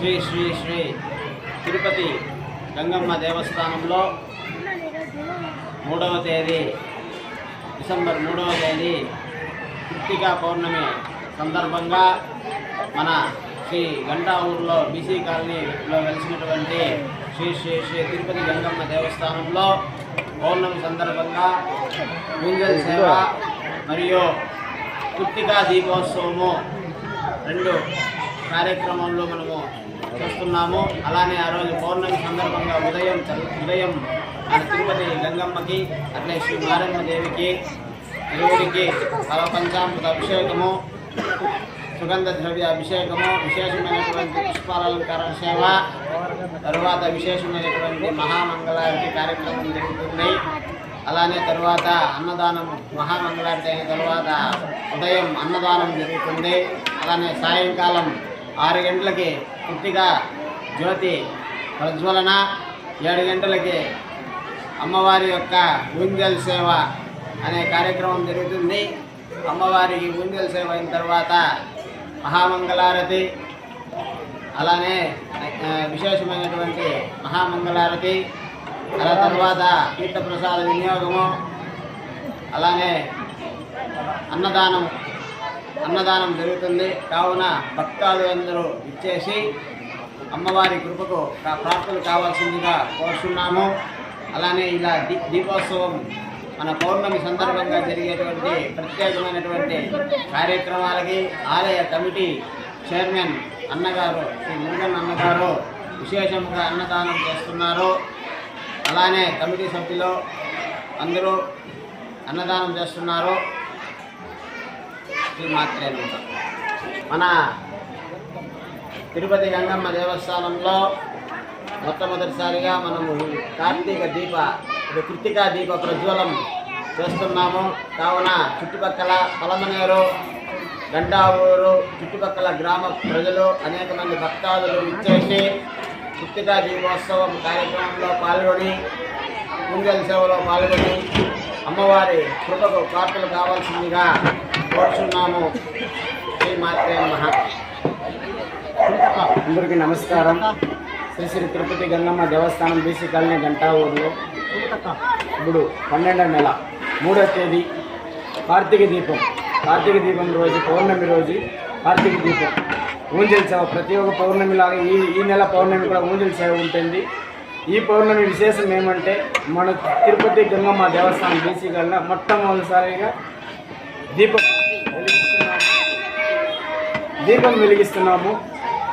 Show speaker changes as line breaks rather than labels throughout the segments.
శ్రీ శ్రీ శ్రీ తిరుపతి గంగమ్మ దేవస్థానంలో మూడవ తేదీ డిసెంబర్ మూడవ తేదీ కృత్తికా పౌర్ణమి సందర్భంగా మన శ్రీ గంటా ఊర్లో బీసీ కాలనీలో వెలిసినటువంటి శ్రీ శ్రీ శ్రీ తిరుపతి గంగమ్మ దేవస్థానంలో పౌర్ణమి సందర్భంగా గుంజల్ సేవ మరియు కృత్తికా దీపోత్సవము రెండు కార్యక్రమంలో మనము చేస్తున్నాము. అలానే ఆ రోజు పౌర్ణమి సందర్భంగా ఉదయం ఉదయం మన తిరుపతి గంగమ్మకి అట్లే శ్రీ మారమ్మ దేవికి ఇరువురికి పంచామృత అభిషేకము సుగంధ ద్రవ్య అభిషేకము విశేషమైనటువంటి పుష్పాలంకార సేవ తరువాత విశేషమైనటువంటి మహామంగళారతి కార్యక్రమం జరుగుతుంది. అలానే తరువాత అన్నదానం మహామంగళారతి అయిన తరువాత ఉదయం అన్నదానం జరుగుతుంది. అలానే సాయంకాలం ఆరు గంటలకి పుట్టిగా జ్యోతి ప్రజ్వలన ఏడు గంటలకి అమ్మవారి యొక్క ఊంజల్ సేవ అనే కార్యక్రమం జరుగుతుంది. అమ్మవారికి ఊంజల్ సేవ అయిన తర్వాత మహామంగళారతి అలానే విశేషమైనటువంటి మహామంగళారతి అలా తర్వాత తీర్థప్రసాద వినియోగము అలానే అన్నదానం అన్నదానం జరుగుతుంది. కావున భక్తాలు అందరూ ఇచ్చేసి అమ్మవారి కృపకు ప్రార్థనలు కావాల్సిందిగా కోరుతున్నాము అలానే ఇలా దీపోత్సవం మన పౌర్ణమి సందర్భంగా జరిగేటువంటి ప్రత్యేకమైనటువంటి కార్యక్రమాలకి ఆలయ కమిటీ చైర్మన్ అన్నగారు శ్రీ మురుగన్ అన్నగారు విశేషంగా అన్నదానం చేస్తున్నారు. అలానే కమిటీ సభ్యులు అందరూ అన్నదానం చేస్తున్నారు. శ్రీ మన తిరుపతి గంగమ్మ దేవస్థానంలో మొట్టమొదటిసారిగా మనము కార్తీక దీప ఇది దీప ప్రజ్వలం చేస్తున్నాము. కావున చుట్టుపక్కల పలమనేరు గంటావూరు చుట్టుపక్కల గ్రామ ప్రజలు అనేక మంది భక్తాదులు ఇచ్చేసి కృతికా దీపోత్సవం కార్యక్రమంలో పాల్గొని కుంజల్ సేవలో పాల్గొని అమ్మవారి కృపకు కార్తలు కావాల్సిందిగా కోరుచున్నాము. శ్రీ మహా అందరికీ నమస్కారం. శ్రీ శ్రీ తిరుపతి గంగమ్మ దేవస్థానం బీసీ కాలనీ గంటా ఊర్లో ఇప్పుడు పన్నెండవ నెల మూడవ తేదీ కార్తీక దీపం. కార్తీక దీపం రోజు పౌర్ణమి రోజు కార్తీక దీపం. ఊంజల్ సేవ ప్రతి ఒక్క పౌర్ణమి లాగా ఈ ఈ నెల పౌర్ణమి కూడా ఊంజల్ సేవ ఉంటుంది. ఈ పౌర్ణమి విశేషం ఏమంటే మన తిరుపతి గంగమ్మ దేవస్థానం బీసీ కన్నా మొట్టమొదటిసారిగా దీపం దీపం వెలిగిస్తున్నాము.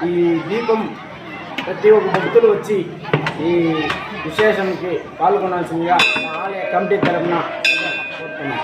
ఈ దీపం ప్రతి ఒక్క భక్తులు వచ్చి ఈ విశేషంకి పాల్గొనాల్సిందిగా మా ఆలయ కమిటీ తరఫున కోరుతున్నాం.